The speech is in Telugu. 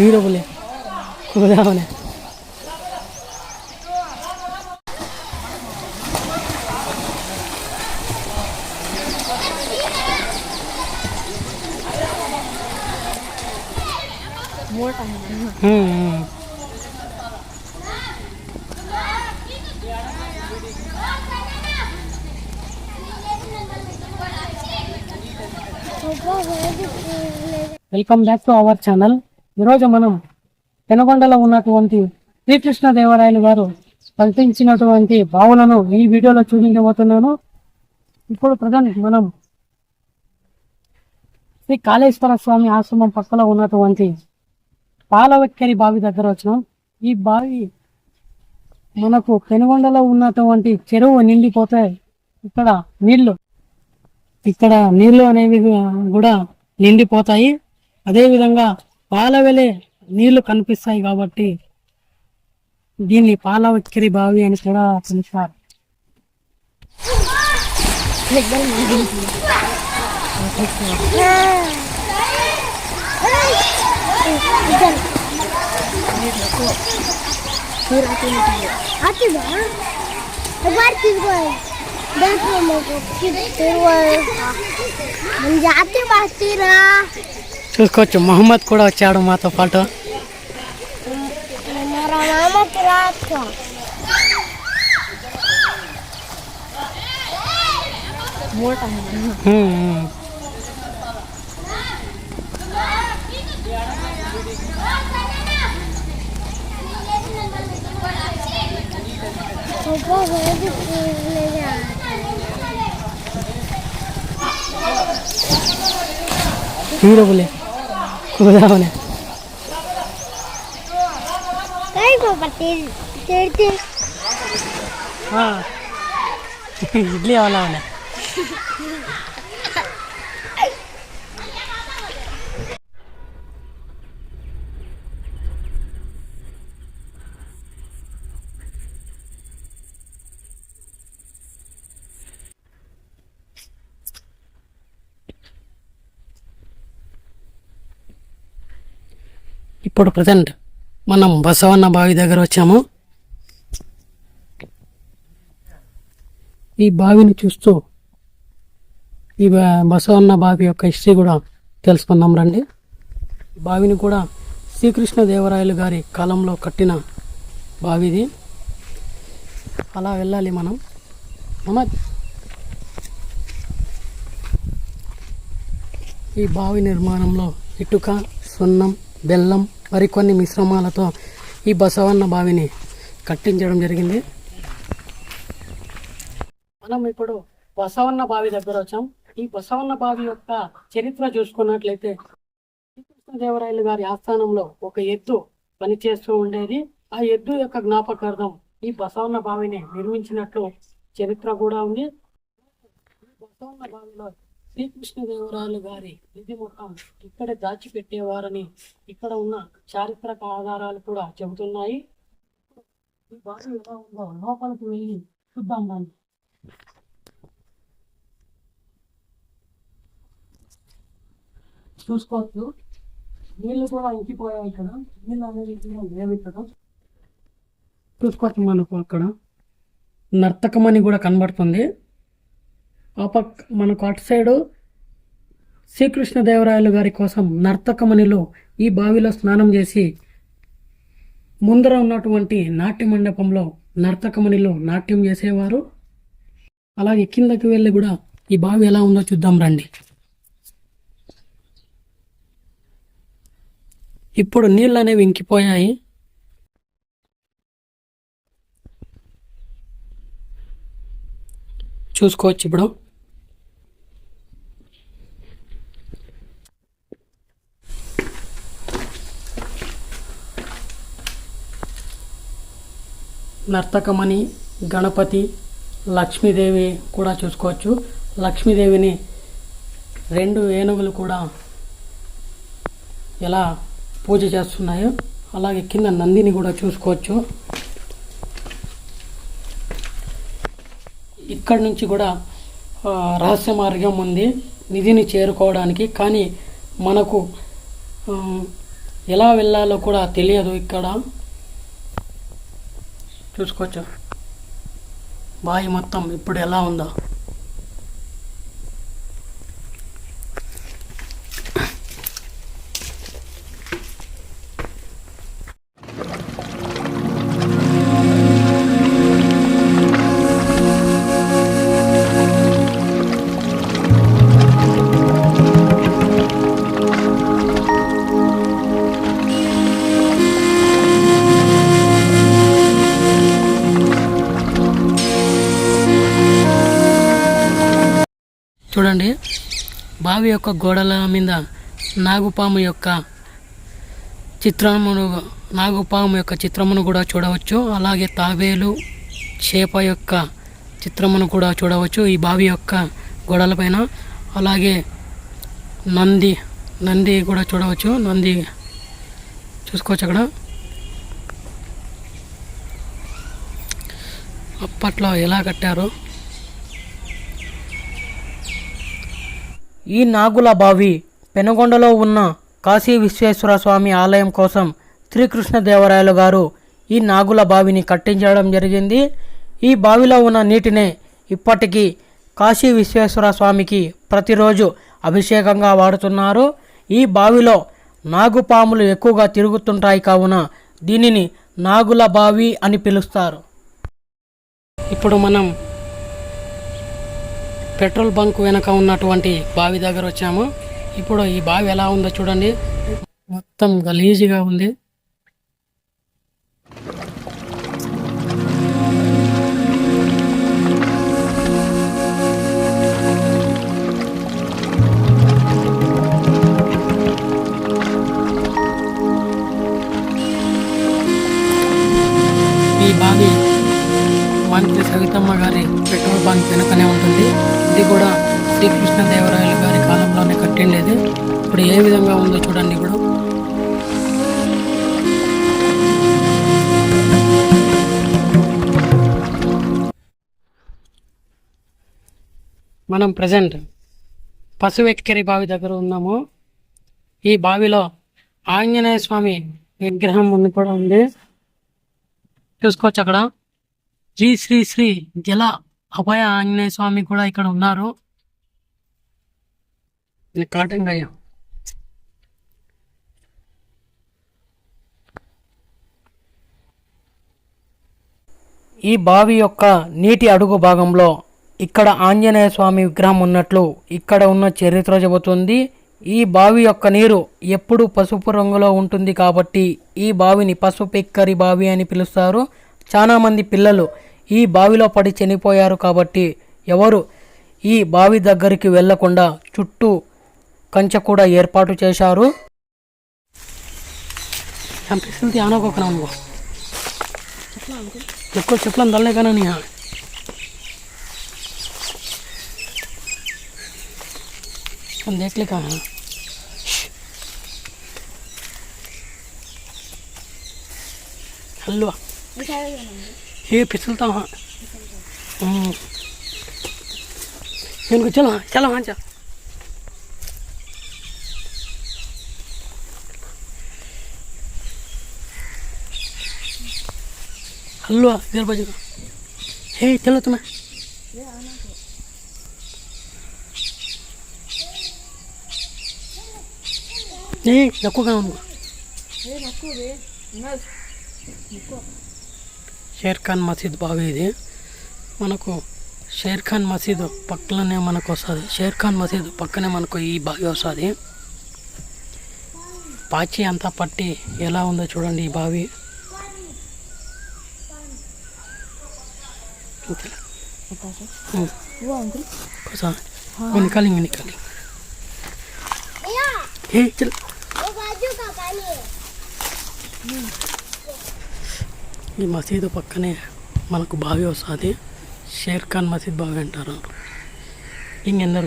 हिरो बोले। खोजा होने welcome back to our channel ఈరోజు మనం పెనగొండలో ఉన్నటువంటి శ్రీకృష్ణ దేవరాయలు గారు కల్పించినటువంటి బావులను ఈ వీడియోలో చూపించబోతున్నాను. ఇప్పుడు ప్రజెంట్ మనం శ్రీ కాళేశ్వర స్వామి ఆశ్రమం పక్కలో ఉన్నటువంటి పాలవెక్కరి బావి దగ్గర వచ్చినాం. ఈ బావి మనకు పెనుగొండలో ఉన్నటువంటి చెరువు నిండిపోతే ఇక్కడ నీళ్ళు ఇక్కడ నీళ్ళు అనేవి కూడా నిండిపోతాయి. అదేవిధంగా పాలవెలే నీళ్ళు కనిపిస్తాయి కాబట్టి దీన్ని పాలవక్కిరి బావి అని కూడా పిలుస్తారు ఆ చూసుకోవచ్చు మహమ్మద్ కూడా వచ్చాడు మాతో పాటు మన మామ அவனை. இட்லி அவனை அவனை? ఇప్పుడు ప్రజెంట్ మనం బసవన్న బావి దగ్గర వచ్చాము. ఈ బావిని చూస్తూ ఈ బసవన్న బావి యొక్క హిస్టరీ కూడా తెలుసుకుందాం రండి. ఈ బావిని కూడా శ్రీకృష్ణదేవరాయలు గారి కాలంలో కట్టిన బావిది. అలా వెళ్ళాలి మనం. మహమ్మద్ ఈ బావి నిర్మాణంలో ఇటుక సున్నం బెల్లం మరికొన్ని మిశ్రమాలతో ఈ బసవన్న బావిని కట్టించడం జరిగింది. మనం ఇప్పుడు బసవన్న బావి దగ్గర వచ్చాం. ఈ బసవన్న బావి యొక్క చరిత్ర చూసుకున్నట్లయితే శ్రీకృష్ణదేవరాయలు గారి ఆస్థానంలో ఒక ఎద్దు పనిచేస్తూ ఉండేది. ఆ ఎద్దు యొక్క జ్ఞాపకార్థం ఈ బసవన్న బావిని నిర్మించినట్లు చరిత్ర కూడా ఉంది. ఈ బసవన్న బావిలో శ్రీకృష్ణదేవరాయలు గారి నిధి ఇక్కడ ఇక్కడే దాచిపెట్టేవారని ఇక్కడ ఉన్న చారిత్రక ఆధారాలు కూడా చెబుతున్నాయి. ఈ బావి ఎలా ఉందో లోపలికి వెళ్ళి చూద్దాం దాన్ని చూసుకోవచ్చు. నీళ్ళు కూడా ఇంకిపోయాయి ఇక్కడ. నీళ్ళు అనేది కూడా లేవు ఇక్కడ. చూసుకోవచ్చు మనకు అక్కడ. నర్తకం అని కూడా కనబడుతుంది. ఆ పక్క మనకు అటు సైడు శ్రీకృష్ణదేవరాయలు గారి కోసం నర్తకమణిలో ఈ బావిలో స్నానం చేసి ముందర ఉన్నటువంటి నాట్య మండపంలో నర్తకమణిలో నాట్యం చేసేవారు. అలాగే కిందకి వెళ్ళి కూడా ఈ బావి ఎలా ఉందో చూద్దాం రండి. ఇప్పుడు నీళ్ళు అనేవి ఇంకిపోయాయి. చూసుకోవచ్చు ఇప్పుడు. నర్తకమణి గణపతి లక్ష్మీదేవి కూడా చూసుకోవచ్చు. లక్ష్మీదేవిని రెండు ఏనుగులు కూడా ఎలా పూజ చేస్తున్నాయో అలాగే కింద నందిని కూడా చూసుకోవచ్చు. ఇక్కడి నుంచి కూడా రహస్య మార్గం ఉంది. నిధిని చేరుకోవడానికి కానీ మనకు ఎలా వెళ్ళాలో కూడా తెలియదు ఇక్కడ. చూసుకోవచ్చు. బావి మొత్తం ఇప్పుడు ఎలా ఉందో. చూడండి. బావి యొక్క గోడల మీద నాగుపాము యొక్క చిత్రమును నాగుపాము యొక్క చిత్రమును కూడా చూడవచ్చు. అలాగే తాబేలు చేప యొక్క చిత్రమును కూడా చూడవచ్చు ఈ బావి యొక్క గోడలపైన అలాగే నంది నంది కూడా చూడవచ్చు. నంది చూసుకోవచ్చు అక్కడ. అప్పట్లో ఎలా కట్టారో ఈ నాగుల బావి పెనుగొండలో ఉన్న కాశీ విశ్వేశ్వర స్వామి ఆలయం కోసం శ్రీకృష్ణదేవరాయలు గారు ఈ నాగుల బావిని కట్టించడం జరిగింది. ఈ బావిలో ఉన్న నీటినే ఇప్పటికీ కాశీ విశ్వేశ్వర స్వామికి ప్రతిరోజు అభిషేకంగా వాడుతున్నారు. ఈ బావిలో నాగుపాములు ఎక్కువగా తిరుగుతుంటాయి కావున దీనిని నాగుల బావి అని పిలుస్తారు. ఇప్పుడు మనం పెట్రోల్ బంక్ వెనక ఉన్నటువంటి బావి దగ్గర వచ్చాము. ఇప్పుడు ఈ బావి ఎలా ఉందో చూడండి. మొత్తం గలీజీగా ఉంది. ఈ బావి మంత్రి సవితమ్మ గారి బంక్ వెనుకనే ఉంటుంది. ఇది కూడా శ్రీకృష్ణదేవరాయలు గారి కాలంలోనే కట్టిండేది. ఇప్పుడు ఏ విధంగా ఉందో చూడండి ఇప్పుడు. మనం ప్రజెంట్ పశువెక్కరి బావి దగ్గర ఉన్నాము. ఈ బావిలో ఆంజనేయ స్వామి విగ్రహం ఉంది కూడా ఉంది. చూసుకోవచ్చు అక్కడ. శ్రీ శ్రీ శ్రీ జల అభయ ఆంజనేయ స్వామి కూడా ఇక్కడ ఉన్నారు. ఈ బావి యొక్క నీటి అడుగు భాగంలో ఇక్కడ ఆంజనేయ స్వామి విగ్రహం ఉన్నట్లు ఇక్కడ ఉన్న చరిత్ర చెబుతుంది. ఈ బావి యొక్క నీరు ఎప్పుడు పసుపు రంగులో ఉంటుంది కాబట్టి ఈ బావిని పసుపెక్కరి బావి అని పిలుస్తారు. చాలామంది పిల్లలు ఈ బావిలో పడి చనిపోయారు కాబట్టి ఎవరు ఈ బావి దగ్గరికి వెళ్లకుండా చుట్టూ కంచె కూడా ఏర్పాటు చేశారు చంపేసింది ఆనకోకనా నువ్వు ఎక్కువ చెప్పులను తల్లే కానీ నీ हम देख ले कहाँ है हलवा ये फिसलता वहाँ हम्म। इनको चलो हाँ चलो हाँ चल हलवा इधर बजो हे चलो तुम्हें नहीं नको का उनको షేర్ ఖాన్ మసీద్ బాగా ఇది. మనకు షేర్ ఖాన్ మసీద్ పక్కనే మనకు వస్తుంది. షేర్ ఖాన్ మసీద్ పక్కనే మనకు ఈ బావి వస్తుంది. పాచి అంతా పట్టి ఎలా ఉందో చూడండి ఈ బావి. నికాలి నికాలి. ఈ మసీదు పక్కనే మనకు బావి వస్తుంది. షేర్ ఖాన్ మసీద్ బావి అంటారు. ఇంకెందరు